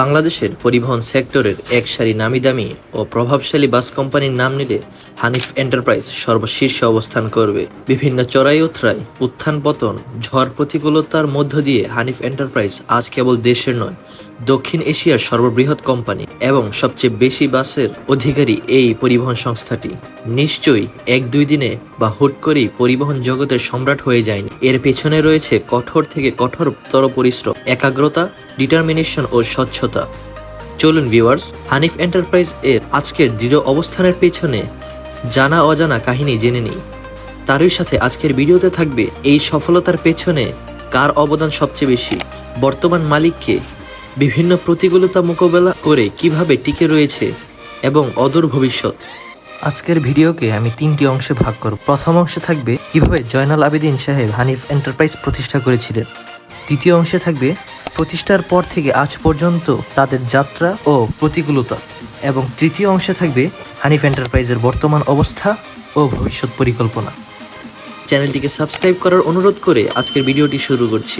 বাংলাদেশের পরিবহন সেক্টরের এক সারি নামি দামি ও প্রভাবশালী বাস কোম্পানির নাম নিলে হানিফ এন্টারপ্রাইজ সর্বশীর্ষে অবস্থান করবে। বিভিন্ন চড়াই উতরাই, উত্থান পতন, ঝড় প্রতিকূলতার মধ্য দিয়ে হানিফ এন্টারপ্রাইজ আজ কেবল দেশের নয়, দক্ষিণ এশিয়ার সর্ববৃহৎ কোম্পানি এবং সবচেয়ে বেশি বাসের অধিকারী এই পরিবহন সংস্থাটি। নিশ্চয়ই এক দুই দিনে বা হুট করেই পরিবহন জগতের সম্রাট হয়ে যায়নি। এর পেছনে রয়েছে কঠোর থেকে কঠোরতর পরিশ্রম একাগ্রতা ডিটারমিনেশন ও স্বচ্ছতা। চলুন ভিউয়ার্স, হানিফ এন্টারপ্রাইজ এর আজকের দৃঢ় অবস্থানের পেছনে জানা অজানা কাহিনী জেনে নিই। তারই সাথে আজকের ভিডিওতে থাকবে এই সফলতার পেছনে কার অবদান সবচেয়ে বেশি, বর্তমান মালিককে, বিভিন্ন প্রতিকূলতা মোকাবেলা করে কীভাবে টিকে রয়েছে, এবং অদূর ভবিষ্যৎ। আজকের ভিডিওকে আমি তিনটি অংশে ভাগ করব। প্রথম অংশে থাকবে কীভাবে জয়নাল আবেদিন সাহেব হানিফ এন্টারপ্রাইজ প্রতিষ্ঠা করেছিলেন। দ্বিতীয় অংশে থাকবে প্রতিষ্ঠার পর থেকে আজ পর্যন্ত তাদের যাত্রা ও প্রতিকূলতা এবং তৃতীয় অংশে থাকবে হানিফ এন্টারপ্রাইজের বর্তমান অবস্থা ও ভবিষ্যৎ পরিকল্পনা। চ্যানেলটিকে সাবস্ক্রাইব করার অনুরোধ করে আজকের ভিডিওটি শুরু করছি।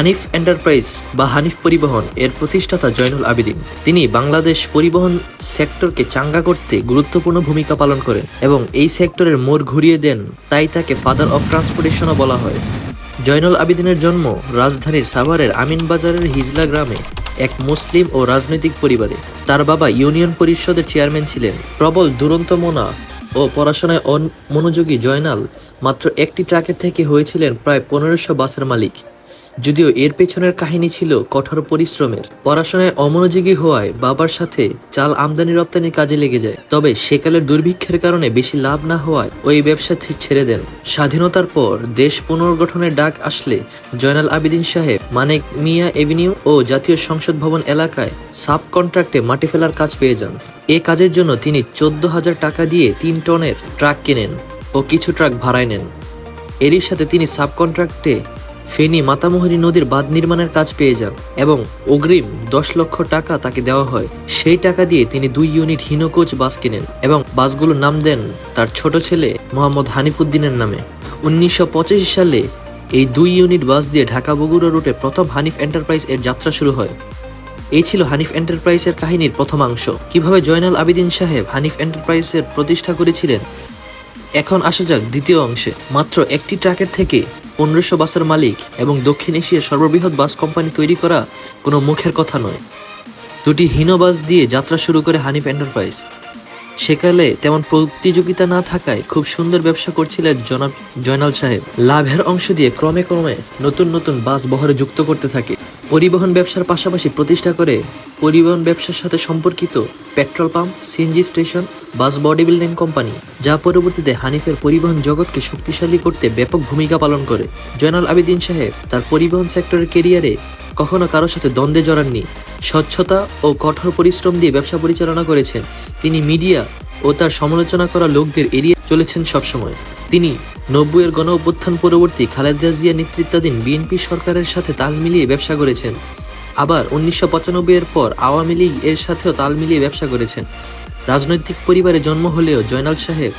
হানিফ এন্টারপ্রাইজ বা হানিফ পরিবহন এর প্রতিষ্ঠাতা জয়নুল আবেদিন। তিনি বাংলাদেশ পরিবহন সেক্টরকে চাঙ্গা করতে গুরুত্বপূর্ণ ভূমিকা পালন করেন এবং এই সেক্টরের মোড় ঘুরিয়ে দেন, তাই তাকে ফাদার অফ ট্রান্সপোর্টেশনও বলা হয়। জয়নুল আবেদিনের জন্ম রাজধানীর সাভারের আমিনবাজারের হিজলা গ্রামে এক মুসলিম ও রাজনৈতিক পরিবারে। তার বাবা ইউনিয়ন পরিষদের চেয়ারম্যান ছিলেন। প্রবল দুরন্ত মোনা ও পড়াশোনায় অন, মনোযোগী জয়নাল মাত্র একটি ট্রাকের থেকে হয়েছিলেন প্রায় পনেরোশো বাসের মালিক। যদিও এর পেছনের কাহিনী ছিল কঠোর পরিশ্রমের। পড়াশোনায় অমনোযোগী হওয়ায় বাবার সাথে চাল আমদানি রপ্তানির কাজে লেগে যায়। তবে সেকালের দুর্ভিক্ষের কারণে বেশি লাভ না হওয়ায় ওই ব্যবসা ছেড়ে দেন। স্বাধীনতার পর দেশ পুনর্গঠনের ডাক আসলে জয়নাল আবেদিন সাহেব মানিক মিয়া এভিনিউ ও জাতীয় সংসদ ভবন এলাকায় সাব কন্ট্রাক্টে মাটি ফেলার কাজ পেয়ে যান। এ কাজের জন্য তিনি চোদ্দ হাজার টাকা দিয়ে তিন টনের ট্রাক কেনেন ও কিছু ট্রাক ভাড়ায় নেন। এরই সাথে তিনি সাব কন্ট্রাক্টে ফেনী মাতামোহনী নদীর বাঁধ নির্মাণের কাজ পেয়ে যান এবং অগ্রিম দশ লক্ষ টাকা তাকে দেওয়া হয়। সেই টাকা দিয়ে তিনি দুই ইউনিট হিনোকোচ বাস কেনেন এবং বাসগুলোর নাম দেন তার ছোট ছেলে মোহাম্মদ হানিফুদ্দিনের নামে। উনিশশো পঁচিশ সালে এই দুই ইউনিট বাস দিয়ে ঢাকা বগুড়া রুটে প্রথম হানিফ এন্টারপ্রাইজ এর যাত্রা শুরু হয়। এই ছিল হানিফ এন্টারপ্রাইজের কাহিনীর প্রথমাংশ কীভাবে জয়নাল আবেদিন সাহেব হানিফ এন্টারপ্রাইজের প্রতিষ্ঠা করেছিলেন? এখন আসা যাক দ্বিতীয় অংশে। মাত্র একটি ট্রাকের থেকে পনেরোশো বাসের মালিক এবং দক্ষিণ এশিয়ার সর্ববৃহৎ বাস কোম্পানি তৈরি করা কোনো মুখের কথা নয়। দুটি হীন বাস দিয়ে যাত্রা শুরু করে হানিফ এন্টারপ্রাইজ। সেকালে তেমন প্রতিযোগিতা না থাকায় খুব সুন্দর ব্যবসা করছিলেন জনাব জয়নাল সাহেব। লাভের অংশ দিয়ে ক্রমে ক্রমে নতুন নতুন বাস বহরে যুক্ত করতে থাকে। পরিবহন ব্যবসার পাশাপাশি প্রতিষ্ঠা করে পরিবহন ব্যবসার সাথে সম্পর্কিত petrol pump CNG station, bus body building company, যা পরবর্তীতে হানিফের পরিবহন জগৎকে শক্তিশালী করতে ব্যাপক ভূমিকা পালন করে। জয়নাল আবেদিন সাহেব তার পরিবহন সেক্টরের কেরিয়ারে কখনো কারোর সাথে দ্বন্দ্বে জড়াননি। স্বচ্ছতা ও কঠোর পরিশ্রম দিয়ে ব্যবসা পরিচালনা করেছেন। তিনি মিডিয়া ও তার সমালোচনা করা লোকদের এড়িয়ে চলেছেন সবসময়। তিনি নব্বইয়ের গণ অভ্যুত্থান পরবর্তী খালেদা জিয়া নেতৃত্বাধীন বিএনপি সরকারের সাথে তাল মিলিয়ে ব্যবসা করেছেন। আবার উনিশশো পঁচানব্বই এর পর আওয়ামী লীগ এর সাথেও তাল মিলিয়ে ব্যবসা করেছেন। রাজনৈতিক পরিবারে জন্ম হলেও জয়নাল সাহেব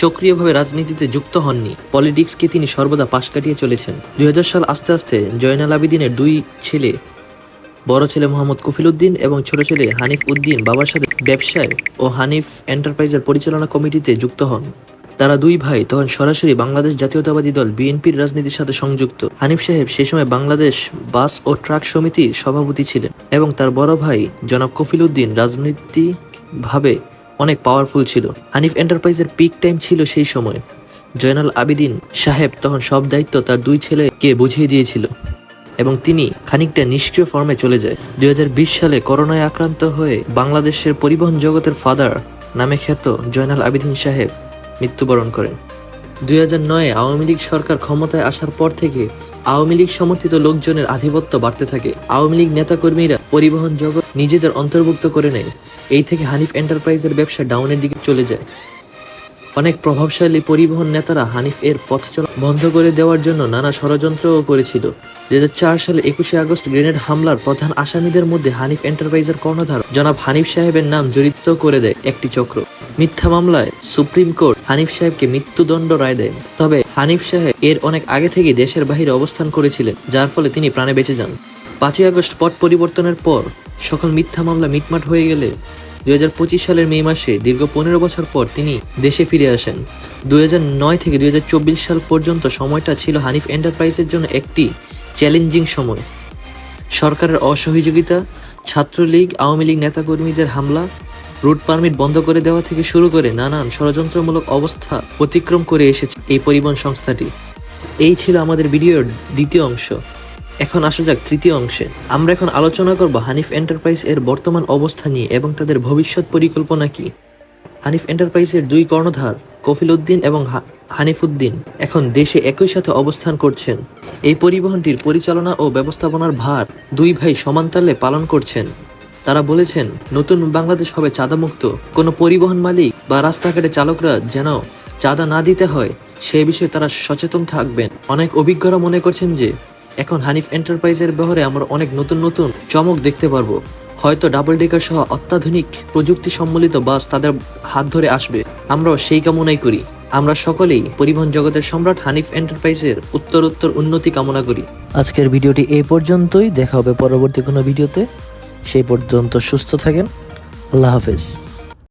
সক্রিয়ভাবে রাজনীতিতে যুক্ত হননি। পলিটিক্সকে তিনি সর্বদা পাশ কাটিয়ে চলেছেন। দুই হাজার সাল আস্তে আস্তে জয়নাল আবেদিনের দুই ছেলে, বড় ছেলে মোহাম্মদ কফিল উদ্দিন এবং ছোট ছেলে হানিফ উদ্দিন বাবার সাথে ব্যবসায় ও হানিফ এন্টারপ্রাইজের পরিচালনা কমিটিতে যুক্ত হন। তারা দুই ভাই তখন সরাসরি বাংলাদেশ জাতীয়তাবাদী দল বিএনপির রাজনীতির সাথে সংযুক্ত। হানিফ সাহেব সে সময় বাংলাদেশ বাস ও ট্রাক সমিতির সভাপতি ছিলেন এবং তার বড় ভাই জনাব কফিল উদ্দিন রাজনৈতিকভাবে অনেক পাওয়ারফুল ছিল। হানিফ এন্টারপ্রাইজের পিক টাইম ছিল সেই সময়। জয়নাল আবিদিন সাহেব তখন সব দায়িত্ব তার দুই ছেলেকে বুঝিয়ে দিয়েছিল এবং তিনি খানিকটা নিষ্ক্রিয় ফর্মে চলে যায়। দুই হাজার বিশ সালে করোনায় আক্রান্ত হয়ে বাংলাদেশের পরিবহন জগতের ফাদার নামে খ্যাত জয়নাল আবিদিন সাহেব মৃত্যুবরণ করেন। দুই হাজার নয়ে আওয়ামী লীগ সরকার ক্ষমতায় আসার পর থেকে আওয়ামী লীগ সমর্থিত লোকজনের আধিপত্য বাড়তে থাকে। আওয়ামী লীগ নেতাকর্মীরা পরিবহন জগৎ নিজেদের অন্তর্ভুক্ত করে নেয়। এই থেকে হানিফ এন্টারপ্রাইজের ব্যবসা ডাউনের দিকে চলে যায়। অনেক প্রভাবশালী পরিবহন নেতারা হানিফ এর পথ বন্ধ করে দেওয়ার জন্য নানা ষড়যন্ত্রও করেছিল। দুই হাজার চার সালে একুশে আগস্ট গ্রেনেড হামলার প্রধান আসামিদের মধ্যে হানিফ এন্টারপ্রাইজের কর্ণধার জনাব হানিফ সাহেবের নাম জড়িত করে দেয় একটি চক্র। মিথ্যা মামলায় সুপ্রিম কোর্ট হানিফ সাহেবকে মৃত্যুদণ্ড রায় দেয় তবে হানিফ সাহেব এর অনেক আগে থেকেই দেশের বাহিরে অবস্থান করেছিলেন, যার ফলে তিনি প্রাণে বেঁচে যান। পাঁচই আগস্ট পট পরিবর্তনের পর সকল মিথ্যা মামলা মিটমাট হয়ে গেলে দুই হাজার পঁচিশ সালের মে মাসে দীর্ঘ পনেরো বছর পর তিনি দেশে ফিরে আসেন। দুই হাজার নয় থেকে দুই হাজার চব্বিশ সাল পর্যন্ত সময়টা ছিল হানিফ এন্টারপ্রাইজের জন্য একটি চ্যালেঞ্জিং সময়। সরকারের অসহযোগিতা, ছাত্রলীগ, আওয়ামী লীগ নেতাকর্মীদের হামলা রুট পারমিট বন্ধ করে দেওয়া থেকে শুরু করে নানান ষড়যন্ত্রমূলক অবস্থা অতিক্রম করে এসেছে এই পরিবহন সংস্থাটি। এই ছিল আমাদের ভিডিওর দ্বিতীয় অংশ। এখন আসা যাক তৃতীয় অংশে। আমরা এখন আলোচনা করব হানিফ এন্টারপ্রাইজ এর বর্তমান অবস্থা নিয়ে এবং তাদের ভবিষ্যৎ পরিকল্পনা কি। হানিফ এন্টারপ্রাইজের দুই কর্ণধার, কফিল উদ্দিন এবং হা- হানিফ উদ্দিন, এখন দেশে একই সাথে অবস্থান করছেন। এই পরিবহনটির পরিচালনা ও ব্যবস্থাপনার ভার দুই ভাই সমানতালে পালন করছেন। তারা বলেছেন, নতুন বাংলাদেশ হবে চাঁদামুক্ত। কোনো পরিবহন মালিক বা রাস্তাঘাটে চালকরা যেন চাঁদা না দিতে হয়, সে বিষয়ে তারা সচেতন থাকবেন। অনেক অভিজ্ঞরা মনে করছেন যে, এখন হানিফ এন্টারপ্রাইজের ব্যবহারে আমরা অনেক নতুন নতুন চমক দেখতে পারব। হয়তো ডাবল ডেকার সহ অত্যাধুনিক প্রযুক্তি সম্বলিত বাস তাদের হাত ধরে আসবে। আমরাও সেই কামনাই করি। আমরা সকলেই পরিবহন জগতের সম্রাট হানিফ এন্টারপ্রাইজের উত্তর উত্তর উন্নতি কামনা করি। আজকের ভিডিওটি এই পর্যন্তই। দেখা হবে পরবর্তী কোনো ভিডিওতে। সেই পর্যন্ত সুস্থ থাকেন। আল্লাহ হাফেজ।